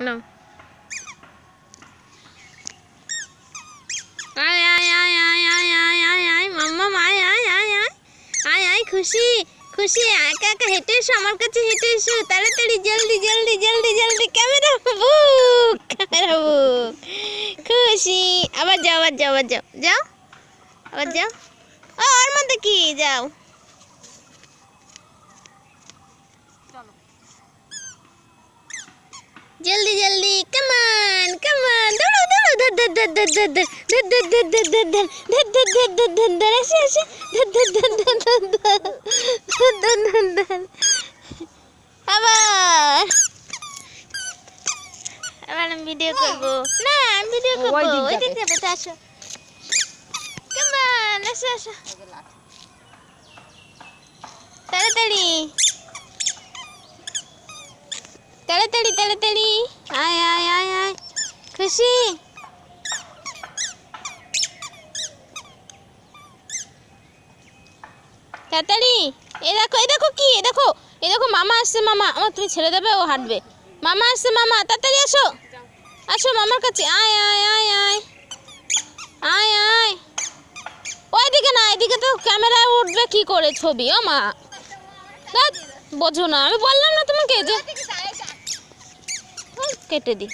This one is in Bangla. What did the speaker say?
নাও আয় আয় আয় আয় আয় আয় আয় আয় মাম্মা আয় আয় আয় আয় আয় আয় খুশি খুশি একা একা হেঁটে এসো আমার কাছে হেঁটে এসো তাড়াতাড়ি জলদি জলদি জলদি জলদি ক্যামেরা বুক ক্যামেরা বুক খুশি আবার যাও আবার যাও আবার যাও যাও আবার যাও ও ওর মধ্যে কি যাও জলদি জলদি কামান কামান দৌড়ো দৌড়ো ধর ধর ধর ধর ধর ধর ধর ধর ধর ধর ধর ধর ধর ধর ধর ধর ধর এসে এসে ধর ধর ধর ধর ধর ধর ধর ধর ধর ধর আবার আবার আমি ভিডিও করব না আমি ভিডিও করব ওই দিক। যাবে তো আসো কামান এসো এসো তাড়াতাড়ি তাড়াতাড়ি আয় আয় আয় আয়। খুশি? তাড়াতাড়ি। এ দেখো এ দেখো কি? এ দেখো এ দেখো মামা আসছে, মামা। ও, তুমি ছেড়ে দেবে, ও হাঁটবে। মামা আসছে, মামা। তাড়াতাড়ি আসো। আসো মামার কাছে। আয় আয় আয় আয়। আয় আয়। ওইদিকে না, এদিকে তো ক্যামেরায় উঠবে কি করে ছবি? ও মা। বোঝো না। আমি বললাম না তোমাকে যে কেটে দিই।